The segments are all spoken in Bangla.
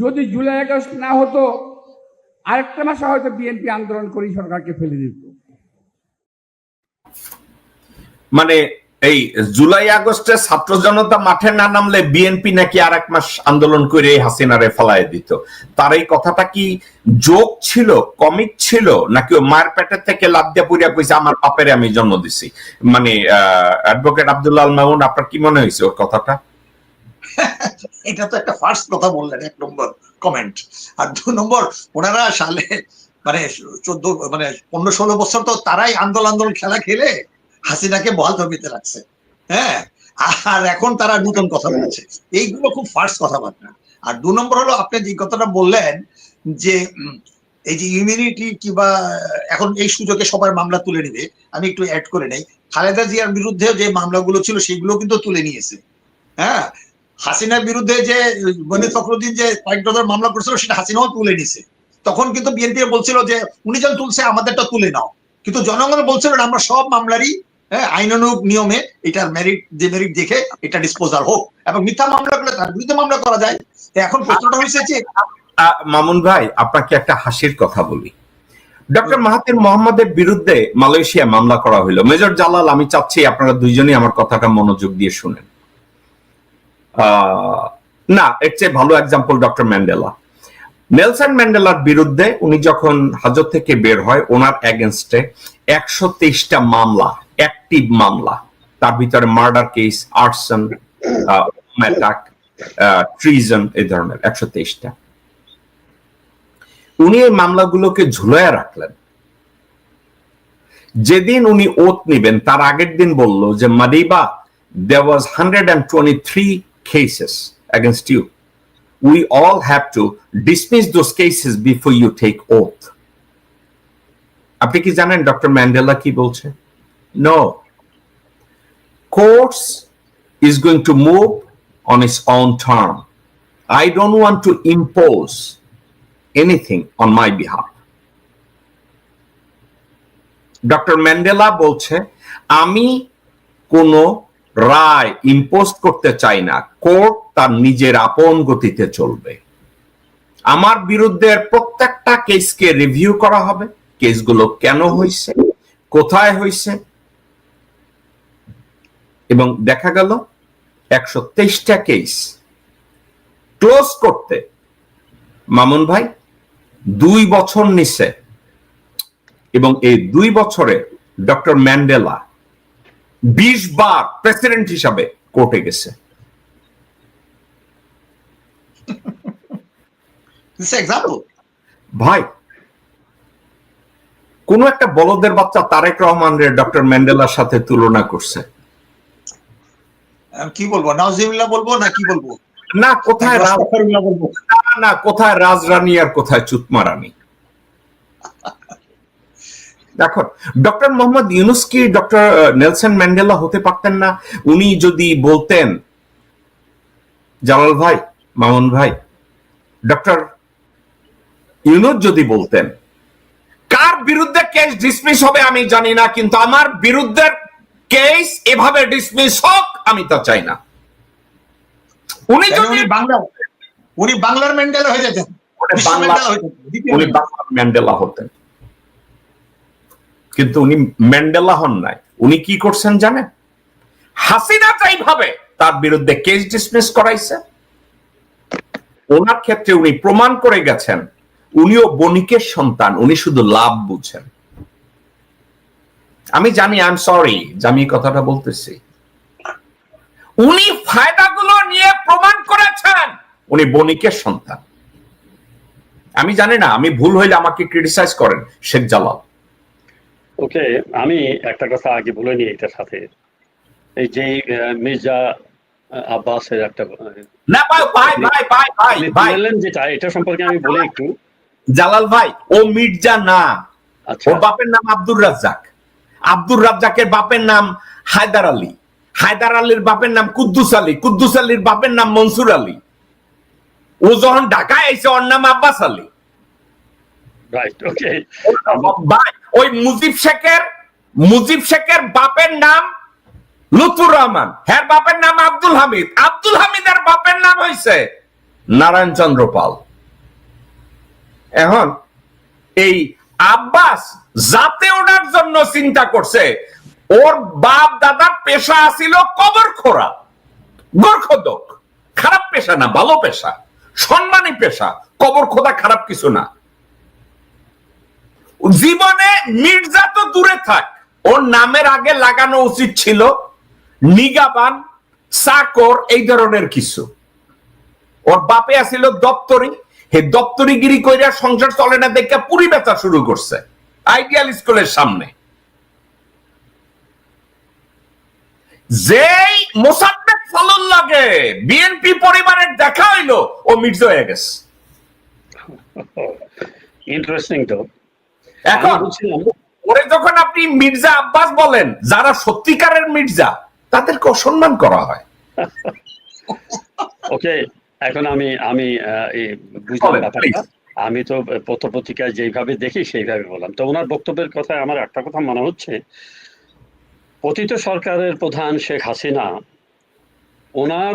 যদি জুলাই আগস্ট না হতো, আরেকটা মাসে হয়তো বিএনপি আন্দোলন করেই সরকারকে ফেলে দিত। মানে এই জুলাই আগস্টে ছাত্র জনতা মাঠে না নামলে বিএনপি নাকি আর এক মাস আন্দোলন করে হাসিনারে ফেলায় দিত। তার এই কথাটা কি যোগ ছিল, কমিক ছিল, নাকি মায়ের পেটের থেকে লাভ দিয়ে পুরিয়া কইছে, আমার বাপেরে আমি জন্ম দিছি মানে অ্যাডভোকেট আব্দুল্লাহ মামুন আপনার কি মনে হয়েছে ওর কথাটা? এটা তো একটা ফার্স্ট কথা বললেন, এক নম্বর কমেন্ট আর দু নম্বর, ওনারা সালে মানে চোদ্দ মানে পনেরো ষোলো বছর তো তারাই আন্দোলন আন্দোলন খেলা খেলে হাসিনাকে বহাল তবিতে রাখছে। হ্যাঁ? আর এখন তারা নতুন কথা বলছে। এইগুলো খুব ফার্স্ট কথাবার্তা। আর দু নম্বর হলো, আপনি যে কথাটা বললেন যে এই যে ইমিউনিটি কিংবা, এখন এই সুযোগে সবার মামলা তুলে নিবে, আমি একটু অ্যাড করে নেই। খালেদা জিয়ার বিরুদ্ধে যে মামলাগুলো ছিল, সেগুলো কিন্তু তুলে নিয়েছে। হ্যাঁ? হাসিনার বিরুদ্ধে যে গণিত ফখরুদ্দিন যে কয়েক ডজন মামলা করেছিল সেটা হাসিনাও তুলে নিছে। তখন কিন্তু বিএনপি বলছিল যে উনি যখন তুলছে আমাদেরটা তুলে নাও। কিন্তু জনগণ বলছিল আমরা সব মামলারই হ্যাঁ আইনানুগ নিয়মে এটার মেরিট যে মেরিট দেখে এটা ডিসপোজাল হোক। এবং মিথ্যা মামলা করলে তার বিরুদ্ধে মামলা করা যায়। এখন প্রশ্নটা হয়েছে যে মামুন ভাই আপনাকে একটা হাসির কথা বলি। ডক্টর মাহাতির মোহাম্মদের বিরুদ্ধে মালয়েশিয়া মামলা করা হলো মেজর জালাল আমি চাচ্ছি আপনারা দুইজনই আমার কথাটা মনোযোগ দিয়ে শুনেন। না, এর চেয়ে ভালো এক্সাম্পল ডক্টর ম্যান্ডেলা নেলসন ম্যান্ডেলার বিরুদ্ধে উনি যখন হাজত থেকে বের হয়, ওনার এগেনস্টে একশো তেইশটা মামলা অ্যাক্টিভ মামলা। তার ভিতরে murder case arson attack treason এই ধরনের একশো তেইশটা। উনি এই মামলাগুলোকে ঝুলাইয়া রাখলেন। যেদিন উনি ওত নিবেন, তার আগের দিন বলল যে Madiba there was 123 cases against you we all have to dismiss those cases before you take oath আপনি কি জানেন ডক্টর ম্যান্ডেলা কি বলছে no courts is going to move on its own term i don't want to impose anything on my behalf doctor Mandela বলছে আমি কোনো রায় ইম্পোজ করতে চাই না কোর্ট তার নিজের আপন গতিতে চলবে। আমার বিরুদ্ধে প্রত্যেকটা কেসকে রিভিউ করা হবে কেসগুলো কেন হয়েছে কোথায় হয়েছে এবং দেখা গেল, একশো তেইশটা কেস ক্লোজ করতে। মামুন ভাই, দুই বছর নিছে। এবং এই দুই বছরে ডক্টর ম্যান্ডেলা বিশ বার প্রেসিডেন্ট হিসাবে কোর্টে গেছে। ভাই কোন একটা বলদের বাচ্চা তারেক রহমান রে ডক্টর ম্যান্ডেলার সাথে তুলনা করছে। কি বলব? নাউজিবিল্লাহ বলব না কি বলব? না কোথায় না, না কোথায় রাজরানী আর কোথায় চুতমা রানী দেখো ডক্টর মোহাম্মদ ইউনুস কি ডক্টর নেলসন ম্যান্ডেলা হতে পারতেন না। উনি যদি বলতেন জালাল ভাই মামুন ভাই ডক্টর ইউনুস যদি বলতেন কার বিরুদ্ধে কেস ডিসমিস হবে আমি জানি না কিন্তু আমার বিরুদ্ধে কেস এভাবে ডিসমিস হোক আমি তা চাই না। উনি যদি বাংলা? উনি বাংলার ম্যান্ডেলা হয়ে যেতেন। উনি। বাংলার ম্যান্ডেলা হতেন। কিন্তু উনি ম্যান্ডেলা হন নাই। উনি কি করছেন জানেন? হাসিনা ভাবে তার বিরুদ্ধে কেস ডিসমিস করাইছে, ওনার ক্ষেত্রে উনি প্রমাণ করে গেছেন, উনিও বণিকের সন্তান, উনি শুধু লাভ বুঝেন। আমি জানি আই এম সরি যে আমি কথাটা বলতেছি। উনি ফায়দাগুলো নিয়ে প্রমাণ করেছেন, উনি বণিকের সন্তান। আমি জানি না, আমি ভুল হইলে আমাকে ক্রিটিসাইজ করেন, শেখ জালাল। ওকে আমি একটা কথা আগে বলে নিই এটার সাথে। এই যে মির্জা আব্বাসের একটা না ভাই ভাই ভাই ভাই ভাই ভাই। বললেন যেটা এটা সম্পর্কে আমি বলে একটু। জালাল ভাই ও মির্জা না। আচ্ছা। ওর বাপের নাম আব্দুর রাজ্জাক। আব্দুর রাজ্জাকের বাপের নাম হায়দার আলী। হায়দার আলীর বাপের নাম কুদ্দুস আলী। কুদ্দুস আলীর বাপের নাম মনসুর আলী। ও যখন ঢাকায় আইছে ওর নাম আব্বাস আলী। রাইট ওকে ভাই ওই মুজিব শেখের মুজিব শেখের বাপের নাম লুতুর রহমান। হ্যার বাপের নাম আব্দুল হামিদ। আব্দুল হামিদের বাপের নাম হয়েছে নারায়ণ চন্দ্র পাল। এখন এই আব্বাস যাতে ওনার জন্য চিন্তা করছে। ওর বাপ দাদার পেশা আছিল কবর খোরা গোর্খদক। খারাপ পেশা না, ভালো পেশা। সম্মানী পেশা। কবর খোদা খারাপ কিছু না। জীবনে মির্জা তো দূরে থাক। ওর নামের আগে লাগানো উচিত ছিল নিগাবান চাকর এই ধরনের কিছু। ওর বাপে আসিল দপ্তরি। হে দপ্তরিগিরি কইরা সংসার চলে না দেখে পুরি বেচা শুরু করছে। আইডিয়াল স্কুলের সামনে। যেই মোসাদ্দেক ফলন লাগে বিএনপি পরিবারের দেখা হইল, ও মির্জা হয়ে গেছে। ইন্টারেস্টিং তো এখন ওরে যখন আপনি মির্জা আব্বাস বলেন যারা সত্যিকারের মির্জা তাদেরকে অসম্মান করা হয়। ওকে এখন আমি আমি আহ, বুঝলাম ব্যাপারটা। আমি তো পত্র পত্রিকায় যেইভাবে দেখি সেইভাবে বললাম। তো ওনার বক্তব্যের কথায় আমার একটা কথা মনে হচ্ছে। পতিত সরকারের প্রধান শেখ হাসিনা ওনার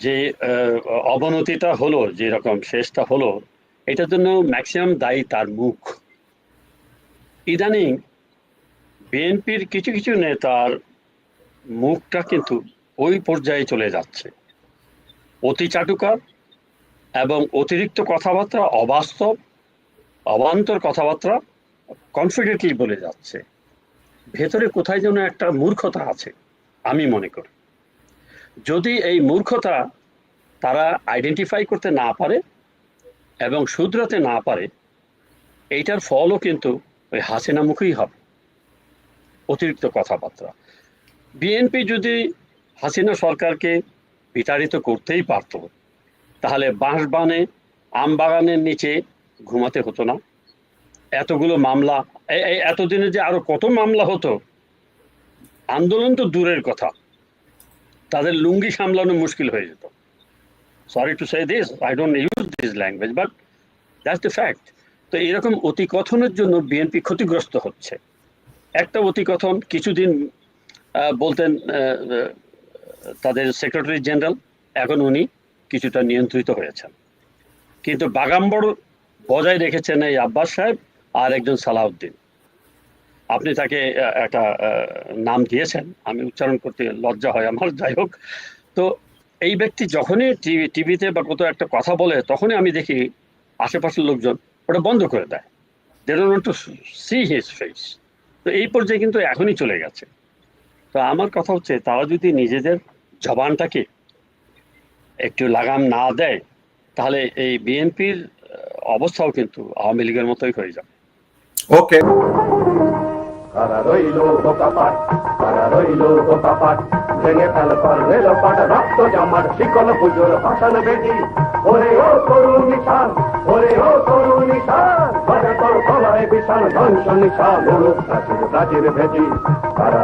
যে আহ, অবনতিটা হলো যেরকম শেষটা হলো এটার জন্য ম্যাক্সিমাম দায়ী তার মুখ। ইদানিং বিএনপির কিছু কিছু নেতার মুখটা কিন্তু ওই পর্যায়ে চলে যাচ্ছে। অতি চাটুকার এবং অতিরিক্ত কথাবার্তা অবাস্তব, অবান্তর কথাবার্তা কনফিডেন্টলি বলে যাচ্ছে। ভেতরে কোথায় যেন একটা মূর্খতা আছে, আমি মনে করি। যদি এই মূর্খতা তারা আইডেন্টিফাই করতে না পারে এবং শুধরাতে না পারে, এইটার ফলও কিন্তু ওই হাসিনা মুখেই হবে। অতিরিক্ত কথাবার্তা। বিএনপি যদি হাসিনা সরকারকে বিতাড়িত করতেই পারত, তাহলে বাঁশবানে আম বাগানের নিচে ঘুমাতে হতো না। এতগুলো মামলা এতদিনে যে আরও কত মামলা হতো, আন্দোলন তো দূরের কথা। তাদের লুঙ্গি সামলানো মুশকিল হয়ে যেত। Sorry to say this I don't use this language but that's the fact তো এরকম অতিকথনের জন্য বিএনপি ক্ষতিগ্রস্ত হচ্ছে। একটা অতিকথন কিছুদিন বলতেন তাদের সেক্রেটারি জেনারেল এখন উনি কিছুটা নিয়ন্ত্রিত হয়েছেন। কিন্তু বাগাম্বর বজায় রেখেছেন এই আব্বাস সাহেব আর একজন সালাউদ্দিন। আপনি তাকে একটা নাম দিয়েছেন, আমি উচ্চারণ করতে লজ্জা হয় আমার, যাই হোক। তো এই ব্যক্তি যখনই টিভি টিভিতে বা কোথাও একটা কথা বলে, তখনই আমি দেখি আশেপাশের লোকজন ওটা বন্ধ করে দেয়। They don't to see his face তো এই পর্যায়ে কিন্তু এখনই চলে গেছে। তো আমার কথা হচ্ছে তারা যদি নিজেদের জবানটাকে একটু লাগাম না দেয় তাহলে এই বিএনপির অবস্থাও কিন্তু আওয়ামী লীগের মতোই হয়ে যাবে। ওকে ভেঙে ফেল পর রেল পাট রক্ত জামার শিকল পুজোর ভাষণ বেদি ওরে ও তরুণ নিশান, ওরে ও তরুণ নিশান বাজে তোর গলায় বিশাল ধ্বংস নিশান প্রাচীর ভেদি কারা